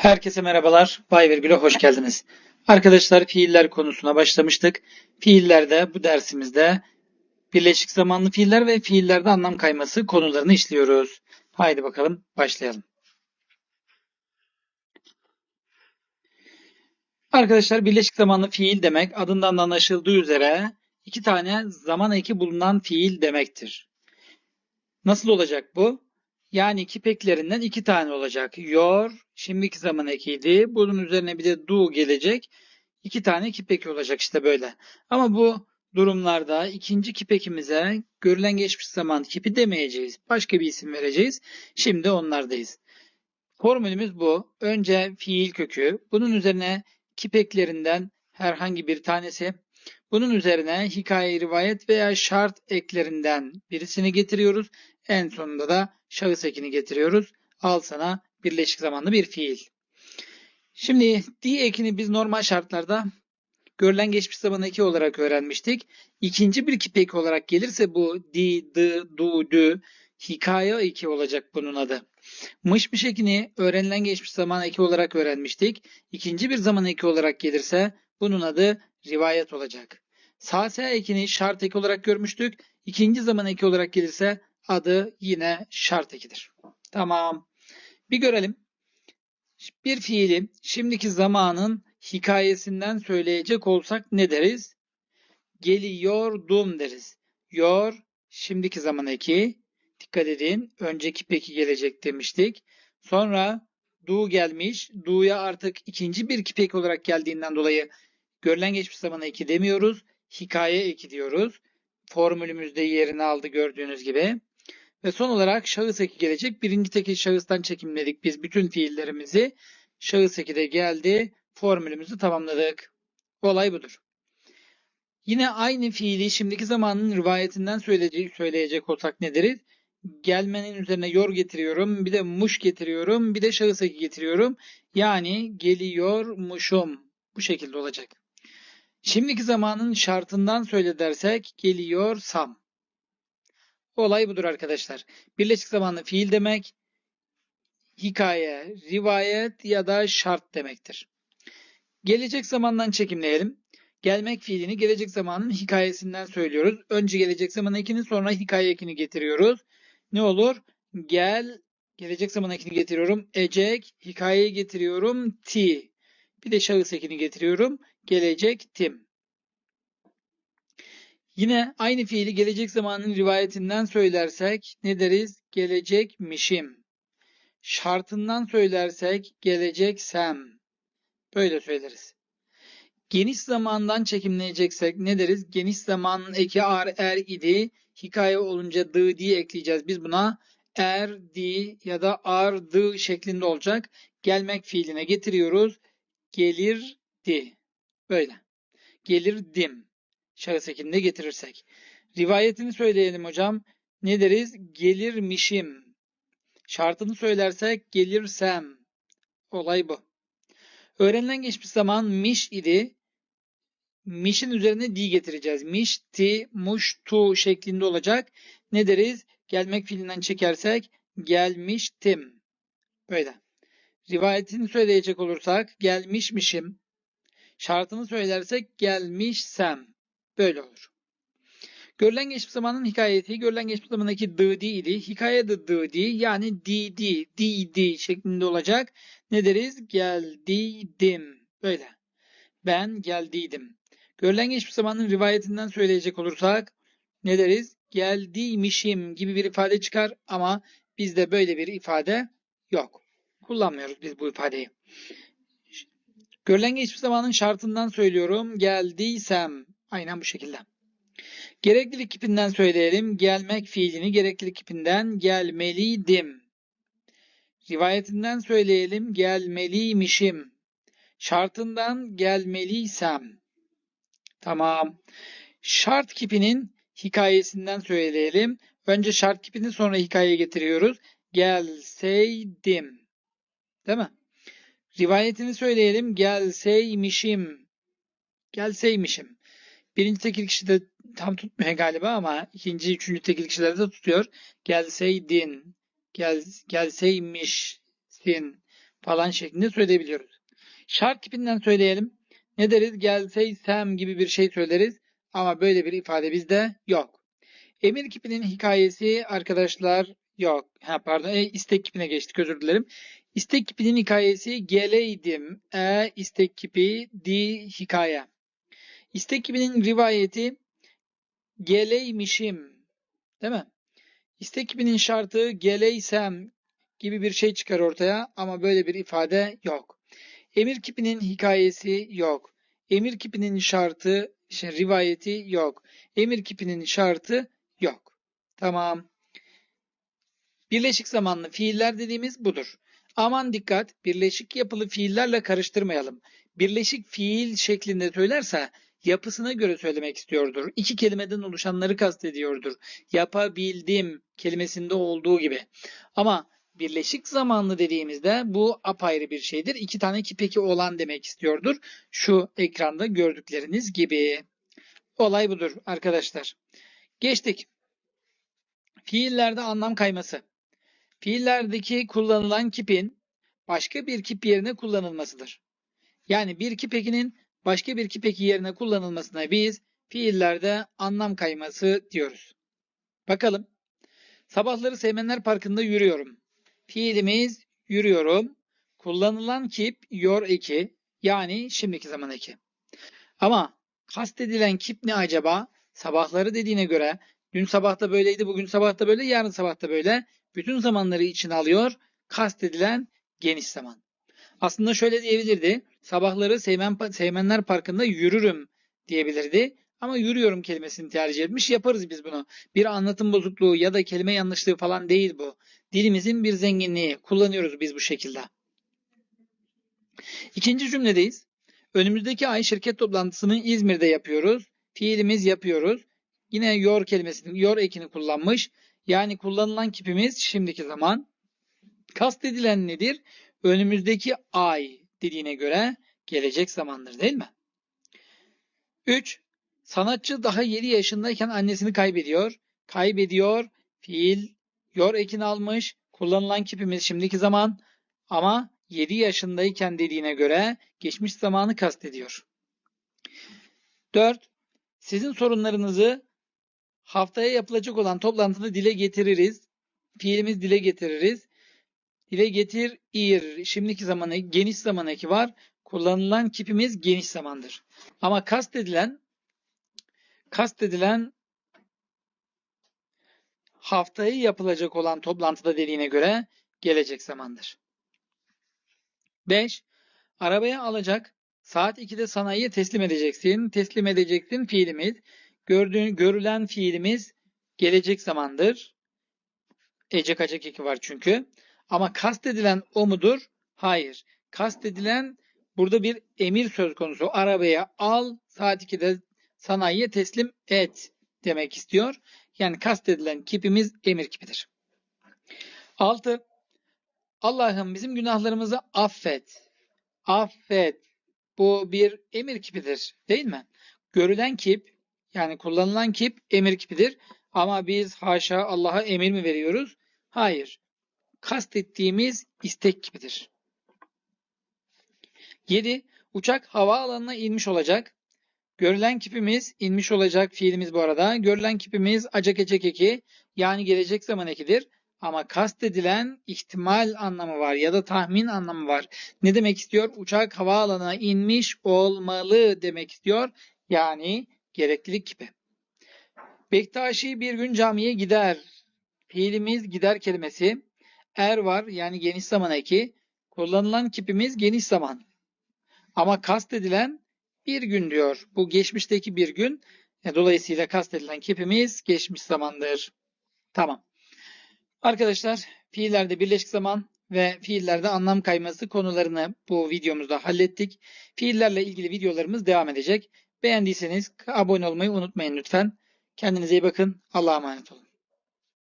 Herkese merhabalar. Bay Virgül'e hoş geldiniz. Arkadaşlar fiiller konusuna başlamıştık. Fiillerde bu dersimizde birleşik zamanlı fiiller ve fiillerde anlam kayması konularını işliyoruz. Haydi bakalım başlayalım. Arkadaşlar birleşik zamanlı fiil demek adından da anlaşıldığı üzere iki tane zaman eki bulunan fiil demektir. Nasıl olacak bu? Yani kipeklerinden iki tane olacak. Your şimdiki zaman ekiydi. Bunun üzerine bir de do gelecek. İki tane kipek olacak işte böyle. Ama bu durumlarda ikinci kipekimize görülen geçmiş zaman kipi demeyeceğiz. Başka bir isim vereceğiz. Şimdi onlardayız. Formülümüz bu. Önce fiil kökü. Bunun üzerine kipeklerinden herhangi bir tanesi. Bunun üzerine hikaye, rivayet veya şart eklerinden birisini getiriyoruz. En sonunda da şahıs ekini getiriyoruz. Al sana birleşik zamanlı bir fiil. Şimdi di ekini biz normal şartlarda görülen geçmiş zaman eki olarak öğrenmiştik. İkinci bir kipek olarak gelirse bu di, dı, du, dü hikaye eki olacak bunun adı. Mış ekini öğrenilen geçmiş zaman eki olarak öğrenmiştik. İkinci bir zaman eki olarak gelirse bunun adı rivayet olacak. Sase ekini şart eki olarak görmüştük. İkinci zaman eki olarak gelirse adı yine şart ekidir. Tamam. Bir görelim. Bir fiili şimdiki zamanın hikayesinden söyleyecek olsak ne deriz? Geliyordum deriz. Yor şimdiki zaman eki. Dikkat edin. Önceki peki gelecek demiştik. Sonra do gelmiş. Do'ya artık ikinci bir kipek olarak geldiğinden dolayı görülen geçmiş zaman eki demiyoruz. Hikaye eki diyoruz. Formülümüzde yerini aldı gördüğünüz gibi. Ve son olarak şahıs eki gelecek. Birinci tekil şahıstan çekimledik biz bütün fiillerimizi. Şahıs eki de geldi. Formülümüzü tamamladık. Olay budur. Yine aynı fiili şimdiki zamanın rivayetinden söyleyecek, söyleyecek olsak ne? Gelmenin üzerine yor getiriyorum. Bir de muş getiriyorum. Bir de şahıs eki getiriyorum. Yani geliyormuşum. Bu şekilde olacak. Şimdiki zamanın şartından söyle dersek geliyorsam. Olay budur arkadaşlar. Birleşik zamanlı fiil demek hikaye, rivayet ya da şart demektir. Gelecek zamandan çekimleyelim. Gelmek fiilini gelecek zamanın hikayesinden söylüyoruz. Önce gelecek zaman ekini sonra hikaye ekini getiriyoruz. Ne olur? Gel, gelecek zaman ekini getiriyorum. Ecek, hikayeyi getiriyorum. Ti. Bir de şahıs ekini getiriyorum. Gelecek tim. Yine aynı fiili gelecek zamanın rivayetinden söylersek ne deriz? Gelecekmişim. Şartından söylersek geleceksem. Böyle söyleriz. Geniş zamandan çekimleyeceksek ne deriz? Geniş zamanın eki ar er idi. Hikaye olunca dı diye ekleyeceğiz. Biz buna er, di ya da ar, dı şeklinde olacak. Gelmek fiiline getiriyoruz. Gelirdi. Böyle. Gelirdim şahıs ekinde getirirsek. Rivayetini söyleyelim hocam. Ne deriz? Gelirmişim. Şartını söylersek gelirsem. Olay bu. Öğrenilen geçmiş zaman miş idi. Miş'in üzerine di getireceğiz. Miş, ti, muş, tu şeklinde olacak. Ne deriz? Gelmek fiilinden çekersek gelmiştim. Böyle. Rivayetini söyleyecek olursak gelmişmişim. Şartını söylersek gelmişsem. Böyle olur. Görülen geçmiş zamanın hikayeti, görülen geçmiş zamandaki dı di idi. Hikaye de dı di yani di di, di di şeklinde olacak. Ne deriz? Geldiydim. Böyle. Ben geldiydim. Görülen geçmiş zamanın rivayetinden söyleyecek olursak ne deriz? Geldiymişim gibi bir ifade çıkar ama bizde böyle bir ifade yok. Kullanmıyoruz biz bu ifadeyi. Görülen geçmiş zamanın şartından söylüyorum. Geldiysem Aynen bu şekilde. Gereklilik kipinden söyleyelim. Gelmek fiilini gereklilik kipinden gelmeliydim. Rivayetinden söyleyelim. Gelmeliymişim. Şartından gelmeliysem. Tamam. Şart kipinin hikayesinden söyleyelim. Önce şart kipini sonra hikayeye getiriyoruz. Gelseydim. Değil mi? Rivayetini söyleyelim. Gelseymişim. Gelseymişim. Birinci tekil kişide tam tutmuyor galiba ama ikinci, üçüncü tekil kişilerde de tutuyor. Gelseydin, gel, gelseymişsin. falan şeklinde söyleyebiliyoruz. Şart kipinden söyleyelim. Ne deriz? Gelseysem gibi bir şey söyleriz. Ama böyle bir ifade bizde yok. Emir kipinin hikayesi arkadaşlar yok. Ha pardon e, istek kipine geçtik özür dilerim. İstek kipinin hikayesi geleydim. E istek kipi di hikaye. İstek kipinin rivayeti geleymişim. Değil mi? İstek kipinin şartı geleysem gibi bir şey çıkar ortaya ama böyle bir ifade yok. Emir kipinin hikayesi yok. Emir kipinin şartı, işte rivayeti yok. Emir kipinin şartı yok. Tamam. Birleşik zamanlı fiiller dediğimiz budur. Aman dikkat, birleşik yapılı fiillerle karıştırmayalım. Birleşik fiil şeklinde söylerse yapısına göre söylemek istiyordur. İki kelimeden oluşanları kastediyordur. Yapabildim kelimesinde olduğu gibi. Ama birleşik zamanlı dediğimizde bu apayrı bir şeydir. İki tane kipeki olan demek istiyordur. Şu ekranda gördükleriniz gibi. Olay budur arkadaşlar. Geçtik. Fiillerde anlam kayması. Fiillerdeki kullanılan kipin başka bir kip yerine kullanılmasıdır. Yani bir kipekinin başka bir kipeki yerine kullanılmasına biz fiillerde anlam kayması diyoruz. Bakalım. Sabahları Seymenler Parkı'nda yürüyorum. Fiilimiz yürüyorum. Kullanılan kip yor eki yani şimdiki zaman eki. Ama kastedilen kip ne acaba? Sabahları dediğine göre dün sabahta böyleydi, bugün sabahta böyle, yarın sabahta böyle. Bütün zamanları içine alıyor. Kastedilen geniş zaman. Aslında şöyle diyebilirdi. Sabahları Seymen, Seymenler Parkı'nda yürürüm diyebilirdi. Ama yürüyorum kelimesini tercih etmiş. Yaparız biz bunu. Bir anlatım bozukluğu ya da kelime yanlışlığı falan değil bu. Dilimizin bir zenginliği. Kullanıyoruz biz bu şekilde. İkinci cümledeyiz. Önümüzdeki ay şirket toplantısını İzmir'de yapıyoruz. Fiilimiz yapıyoruz. Yine yor kelimesinin yor ekini kullanmış. Yani kullanılan kipimiz şimdiki zaman. Kastedilen nedir? Önümüzdeki ay dediğine göre gelecek zamandır değil mi? 3. Sanatçı daha 7 yaşındayken annesini kaybediyor. Kaybediyor. Fiil yor ekini almış. Kullanılan kipimiz şimdiki zaman ama 7 yaşındayken dediğine göre geçmiş zamanı kastediyor. 4. Sizin sorunlarınızı haftaya yapılacak olan toplantıda dile getiririz. Fiilimiz dile getiririz. Dile getir ir. Şimdiki zamanı geniş zaman eki var. Kullanılan kipimiz geniş zamandır. Ama kastedilen kastedilen haftayı yapılacak olan toplantıda dediğine göre gelecek zamandır. 5. Arabaya alacak. Saat 2'de sanayiye teslim edeceksin. Teslim edeceksin fiilimiz. Gördüğün, görülen fiilimiz gelecek zamandır. Ecek acak eki var çünkü. Ama kastedilen o mudur? Hayır. Kastedilen burada bir emir söz konusu. Arabaya al, saat 2'de sanayiye teslim et demek istiyor. Yani kastedilen kipimiz emir kipidir. 6. Allah'ım bizim günahlarımızı affet. Affet. Bu bir emir kipidir değil mi? Görülen kip yani kullanılan kip emir kipidir. Ama biz haşa Allah'a emir mi veriyoruz? Hayır. Kastettiğimiz istek kipidir. 7. Uçak havaalanına inmiş olacak. Görülen kipimiz inmiş olacak fiilimiz bu arada. Görülen kipimiz acak ecek eki yani gelecek zaman ekidir. Ama kastedilen ihtimal anlamı var ya da tahmin anlamı var. Ne demek istiyor? Uçak havaalanına inmiş olmalı demek istiyor. Yani gereklilik kipi. Bektaşi bir gün camiye gider. Fiilimiz gider kelimesi. Er var yani geniş zaman eki. Kullanılan kipimiz geniş zaman. Ama kastedilen bir gün diyor. Bu geçmişteki bir gün. E, dolayısıyla kastedilen kipimiz geçmiş zamandır. Tamam. Arkadaşlar fiillerde birleşik zaman ve fiillerde anlam kayması konularını bu videomuzda hallettik. Fiillerle ilgili videolarımız devam edecek. Beğendiyseniz abone olmayı unutmayın lütfen. Kendinize iyi bakın. Allah'a emanet olun.